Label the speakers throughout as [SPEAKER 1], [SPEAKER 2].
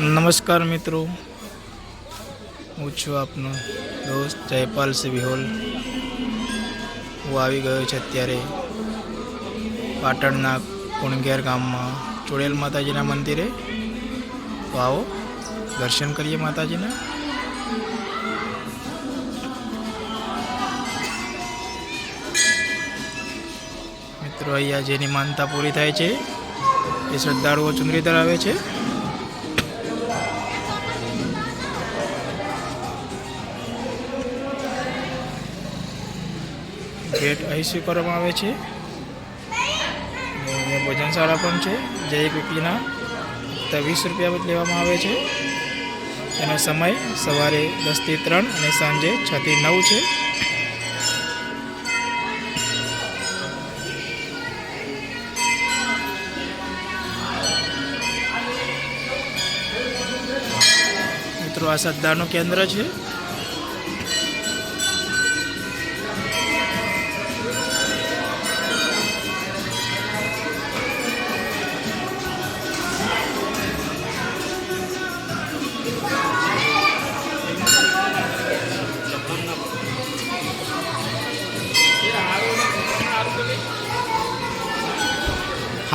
[SPEAKER 1] નમસ્કાર મિત્રો. હું છું આપનો દોસ્ત જયપાલ સિવિહોલ વિહોલ. હું આવી ગયો છે અત્યારે પાટણના કુણગેર ગામમાં. ચોડેલ માતાજીના મંદિરે. તો આવો, દર્શન કરીએ માતાજીના. મિત્રો, અહીંયા જેની માનતા પૂરી થાય છે, એ શ્રદ્ધાળુઓ ચુંદરી ધરાવે છે. ભેટ અહીં કરવામાં આવે છે. અને ભોજનશાળા પણ છે, જે એક વ્યક્તિના વીસ રૂપિયા લેવામાં આવે છે. એનો સમય સવારે દસથી ત્રણ અને સાંજે છથી નવ છે. મિત્રો, આ શ્રદ્ધાનું કેન્દ્ર છે.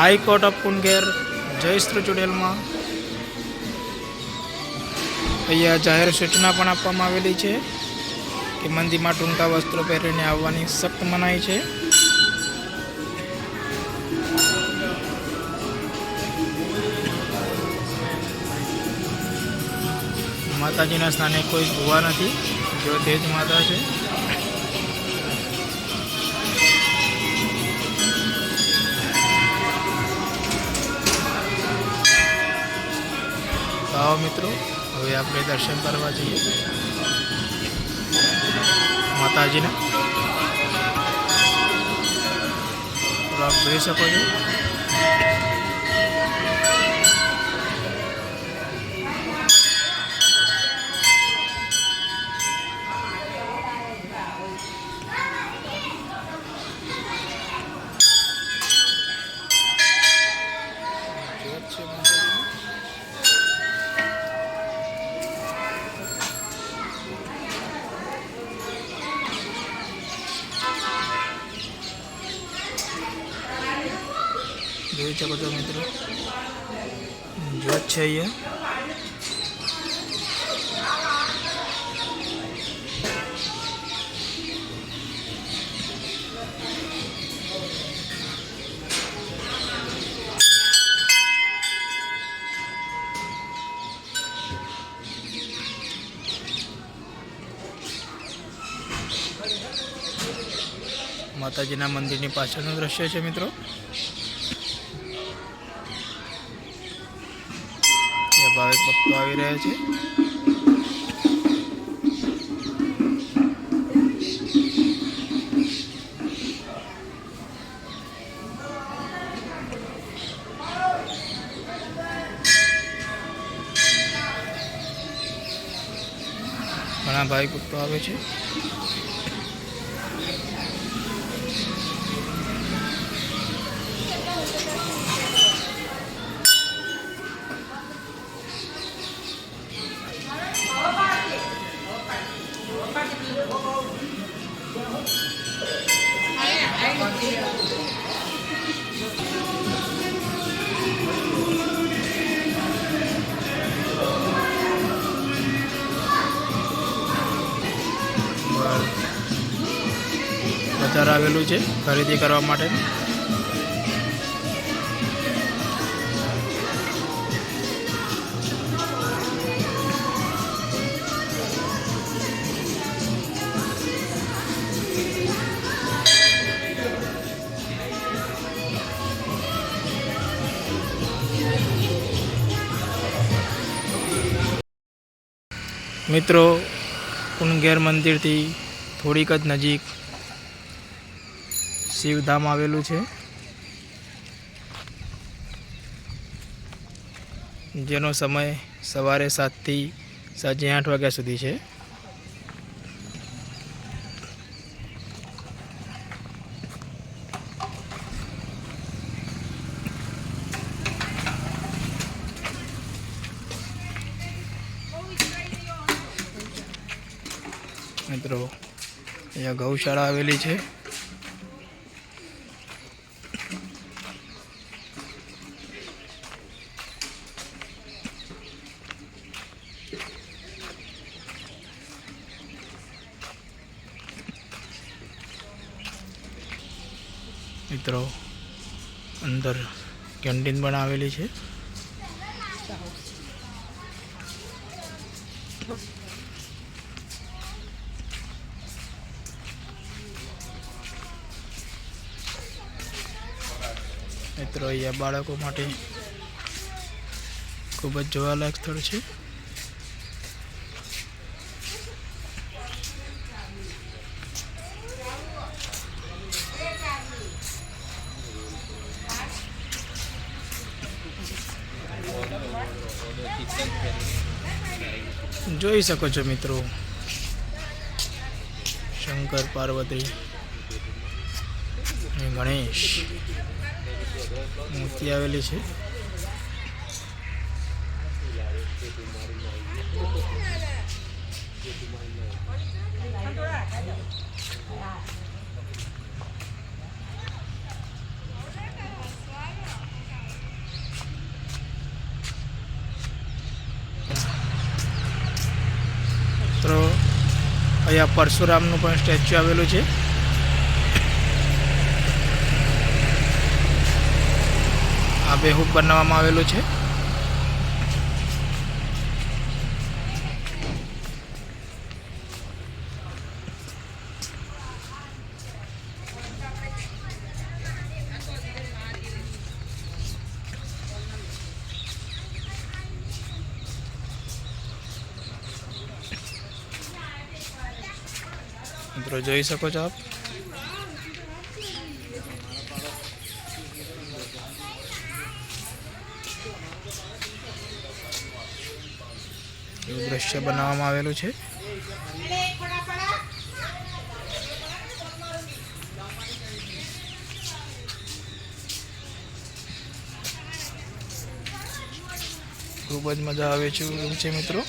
[SPEAKER 1] High court of Kunger Jayshree ચુડેલમાં. અહીંયા જાહેર સૂચના પણ આપવામાં આવેલી છે કે મંદિરમાં ટૂંકા વસ્ત્રો પહેરીને આવવાની સખ્ત મનાઈ છે. માતાજીના સ્થાને કોઈ ભૂવા નથી જો તે જ માતા છે. આપણે દર્શન કરવા જઈએ. માતાજીના. જોઈ શકો છો. જોઈ શકો છો મિત્રો. જોત છે અહીંયા. માતાજીના મંદિરની પાછળનું દ્રશ્ય છે મિત્રો. ભાવિક ભક્તો આવી રહ્યા છે. ઘણા ભાઈ ભક્તો આવે છે. આવેલું છે ખરીદી કરવા માટે. મિત્રો ઉનગેર મંદિરથી થોડીક જ નજીક શિવધામ આવેલું છે. જેનો સમય સવારે સાતથી સાંજે આઠ વાગ્યા સુધી છે. મિત્રો, અહીંયા ગૌશાળા આવેલી છે. કેન્ટીન પણ આવેલી છે. મિત્રો અહીંયા બાળકો માટે ખૂબ જ જોવાલાયક સ્થળ છે. જોઈ શકો છો મિત્રો. શંકર પાર્વતી ગણેશ મૂર્તિ આવેલી છે. અહીંયા પરશુરામનું પણ સ્ટેચ્યુ આવેલું છે. આ બેહૂબ બનાવવામાં આવેલું છે. મિત્રો, જોઈ શકો છો આપ. દ્રશ્ય બનાવવામાં આવેલું છે. ખૂબ જ મજા આવે છે એવું છે મિત્રો.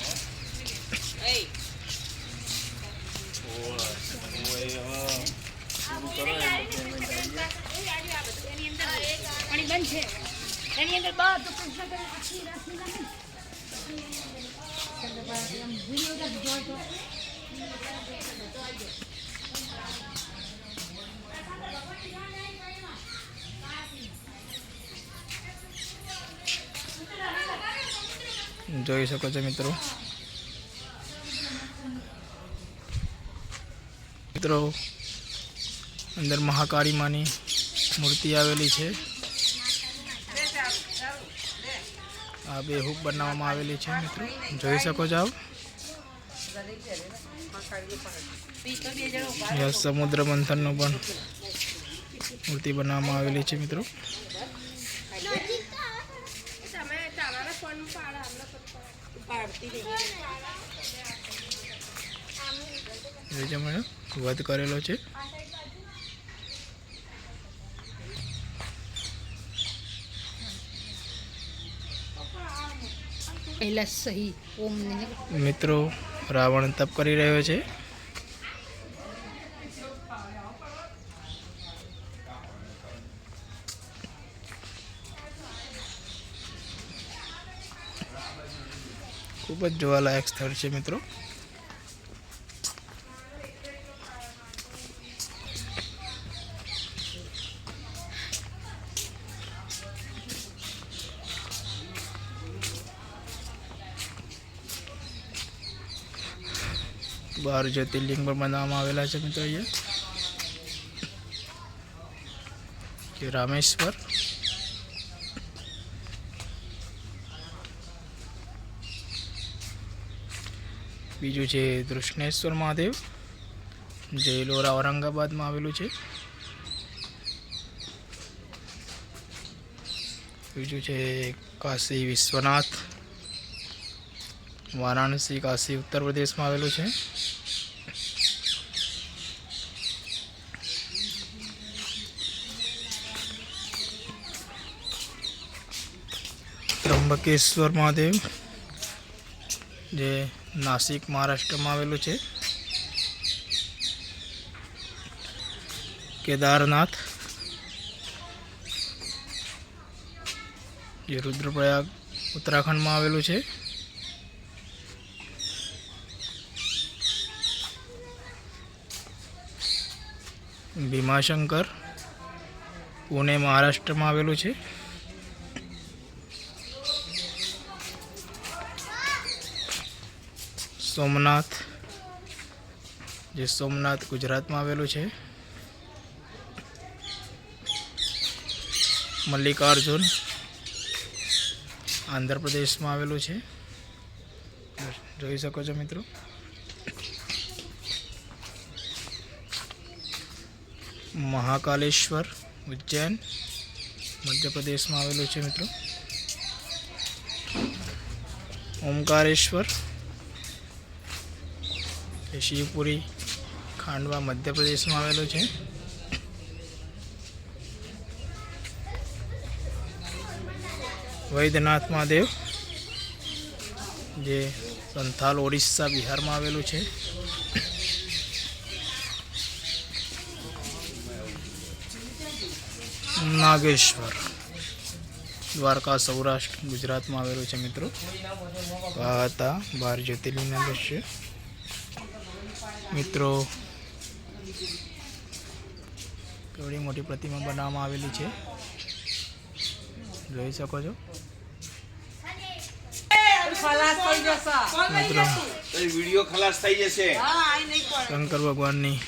[SPEAKER 1] જોઈ શકો છો મિત્રો. મિત્રો અંદર મહાકાળી માની મૂર્તિ આવેલી છે. આ બે હૂપ બનાવવામાં આવેલી છે મિત્રો. જોઈ શકો છો સમુદ્ર મંથનનું પણ મૂર્તિ બનાવવામાં આવેલી છે મિત્રો. વધ કરેલો છે.
[SPEAKER 2] પહેલા સહી ઓમ
[SPEAKER 1] મિત્રો, રાવણ તપ કરી રહ્યો છે. ખૂબ જ જોવાલાયક સ્થળ છે, મિત્રો. બાર જ્યોતિર્લિંગ પણ બનાવવામાં આવેલા છે મિત્રો અહીંયા. રામેશ્વર. બીજું છે દૃષ્ણેશ્વર મહાદેવ, જે લોરા ઔરંગાબાદમાં આવેલું છે. બીજું છે કાશી વિશ્વનાથ, વારાણસી, કાશી ઉત્તર પ્રદેશમાં આવેલું છે. ત્રંબકેશ્વર મહાદેવ, જે નાસિક મહારાષ્ટ્રમાં આવેલું છે. કેદારનાથ, જે રુદ્રપ્રયાગ ઉત્તરાખંડમાં આવેલું છે. ભીમાશંકર પુણે મહારાષ્ટ્રમાં આવેલું છે. સોમનાથ, જે સોમનાથ ગુજરાતમાં આવેલું છે. મલ્લિકાર્જુન આંધ્રપ્રદેશમાં આવેલું છે. જોઈ શકો છો મિત્રો. મહાકાલેશ્વર ઉજ્જૈન મધ્યપ્રદેશમાં આવેલું છે મિત્રો. ઓમકારેશ્વર એ શિવપુરી ખાંડવા મધ્યપ્રદેશમાં આવેલું છે. વૈદ્યનાથ મહાદેવ, જે સંથાલ, ઓડિશા, બિહારમાં આવેલું છે. નાગેશ્વર, દ્વારકા, સૌરાષ્ટ્ર, ગુજરાતમાં આવેલું છે મિત્રો. આ હતા બાર જ્યોતિર્લિંગના દ્રશ્ય. મિત્રો. કેવડી મોટી પ્રતિમા બનાવવામાં આવેલી છે. જોઈ શકો છો. શંકર ભગવાનની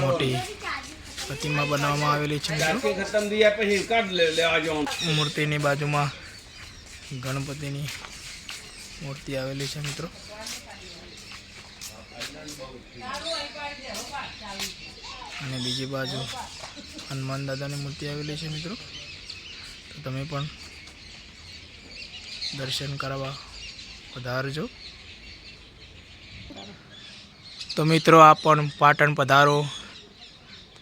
[SPEAKER 1] મોટી પ્રતિમા બનાવવામાં આવેલી છે મૂર્તિની બાજુમાં ગણપતિની મૂર્તિ આવેલી છે, મિત્રો. અને બીજી બાજુ હનુમાન દાદાની મૂર્તિ આવેલી છે મિત્રો. તો તમે પણ દર્શન કરવા પધારજો. તો મિત્રો આપ પણ પાટણ પધારો.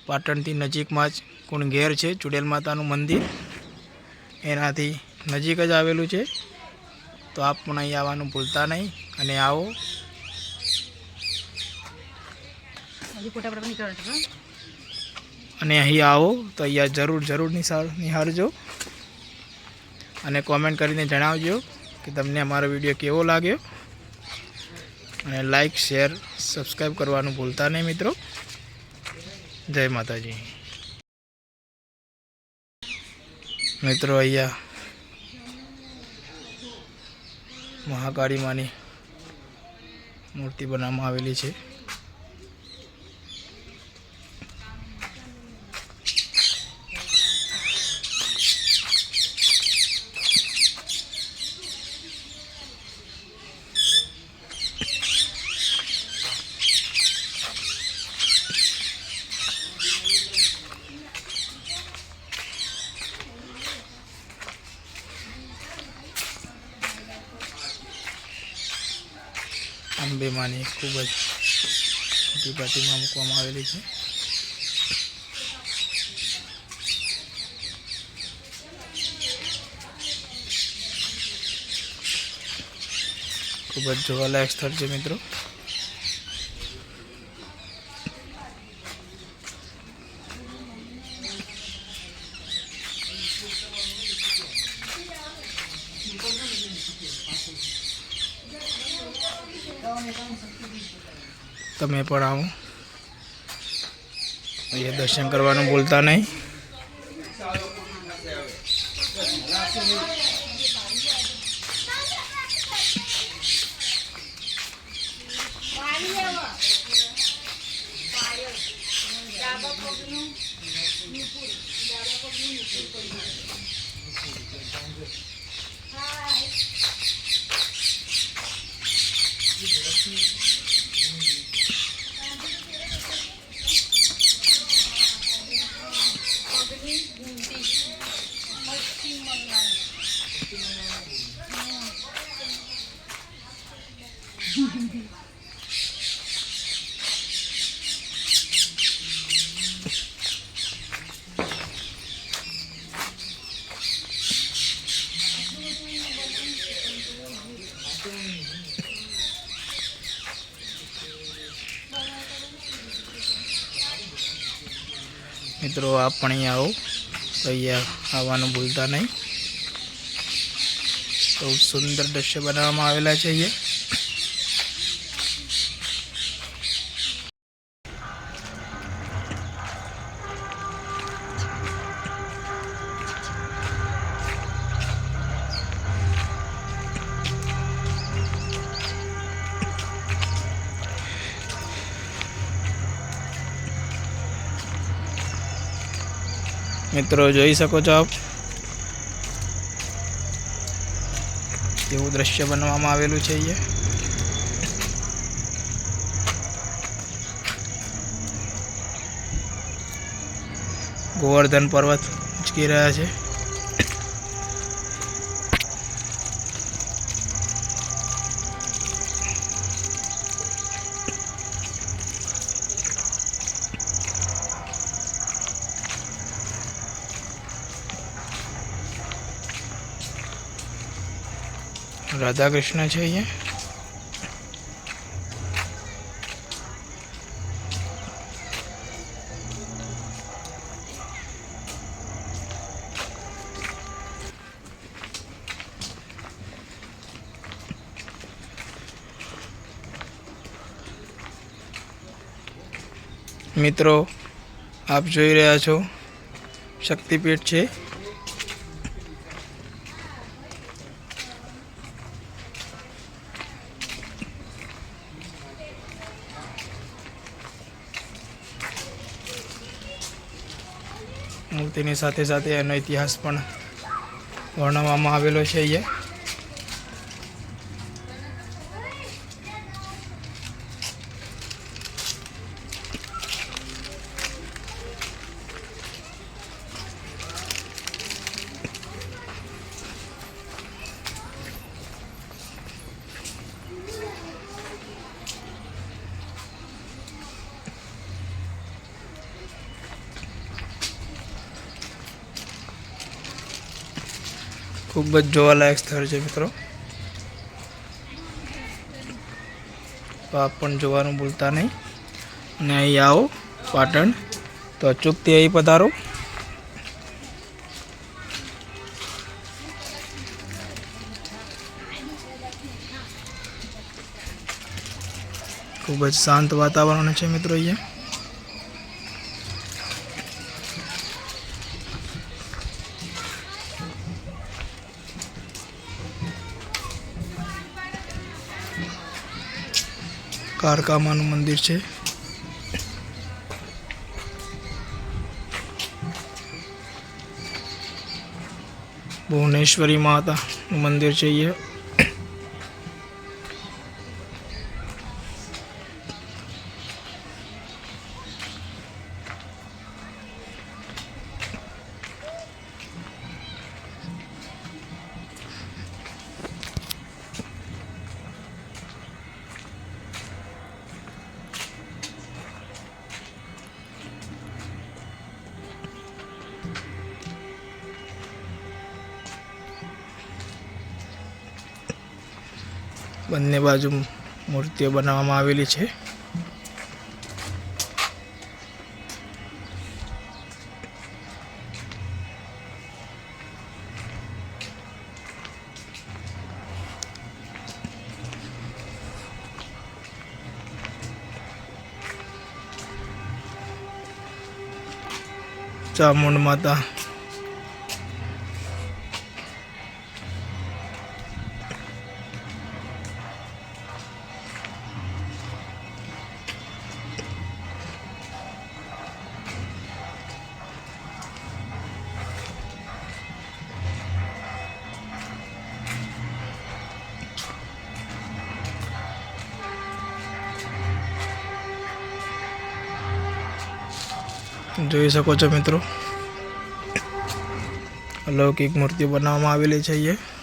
[SPEAKER 1] પાટણથી નજીકમાં જ કુણઘેર છે, ચુડેલ માતાનું મંદિર. એનાથી નજીક જ આવેલું છે. તો આપ પણ અહીં આવવાનું ભૂલતા નહીં અને આવો
[SPEAKER 3] હજી ફોટા પર નીકળે છે
[SPEAKER 1] અને અહીં આવો તો અહીંયા જરૂર જરૂર નિહાળ નિહાળજો. અને કોમેન્ટ કરીને જણાવજો કે તમને અમારો વીડિયો કેવો લાગ્યો. અને લાઈક શેર સબસ્ક્રાઈબ કરવાનું ભૂલતા નહીં મિત્રો. જય માતાજી. મિત્રો અહીંયા મહાકાળી માની મૂર્તિ બનાવવામાં આવેલી છે. માની ખૂબ જ મોટી પ્રતિમા મૂકવામાં આવેલી છે. ખૂબ જ જોવાલાયક સ્થળ છે મિત્રો. તમે પણ આવો. અહીંયા દર્શન કરવાનું ભૂલતા નહીં. મિત્રો, આપ પણ અહીંયા આવો. તો અહીંયા આવવાનું ભૂલતા નહીં. બહુ સુંદર દ્રશ્ય બનાવવામાં આવેલા છે અહીંયા. મિત્રો, જોઈ શકો છો આપ. એવું દ્રશ્ય બનવામાં આવેલું છે અહીંયા. ગોવર્ધન પર્વત ઉચકી રહ્યા છે. રાધા કૃષ્ણ છે અહીંયા મિત્રો આપ જોઈ રહ્યા છો શક્તિપીઠ છે મૂર્તિની સાથે સાથે એનો ઇતિહાસ પણ વર્ણવવામાં આવેલો છે અહીંયા. ખૂબ જ જોવાલાયક સ્થળ છે મિત્રો. તો પણ જોવાનું ભૂલતા નહીં. અને અહીં આવો પાટણ. તો અચૂકથી અહીં પધારો. ખૂબ જ શાંત વાતાવરણ છે મિત્રો અહીંયા. કારકામાનું મંદિર છે. ભુવનેશ્વરી માતાનું મંદિર છે અહીંયા. બાજુ મૂર્તિઓ બનાવવામાં આવેલી છે. ચામુંડ માતા જોઈ શકો છો મિત્રો. અલૌકિક મૂર્તિ બનાવવામાં આવેલી છે અહીંયા.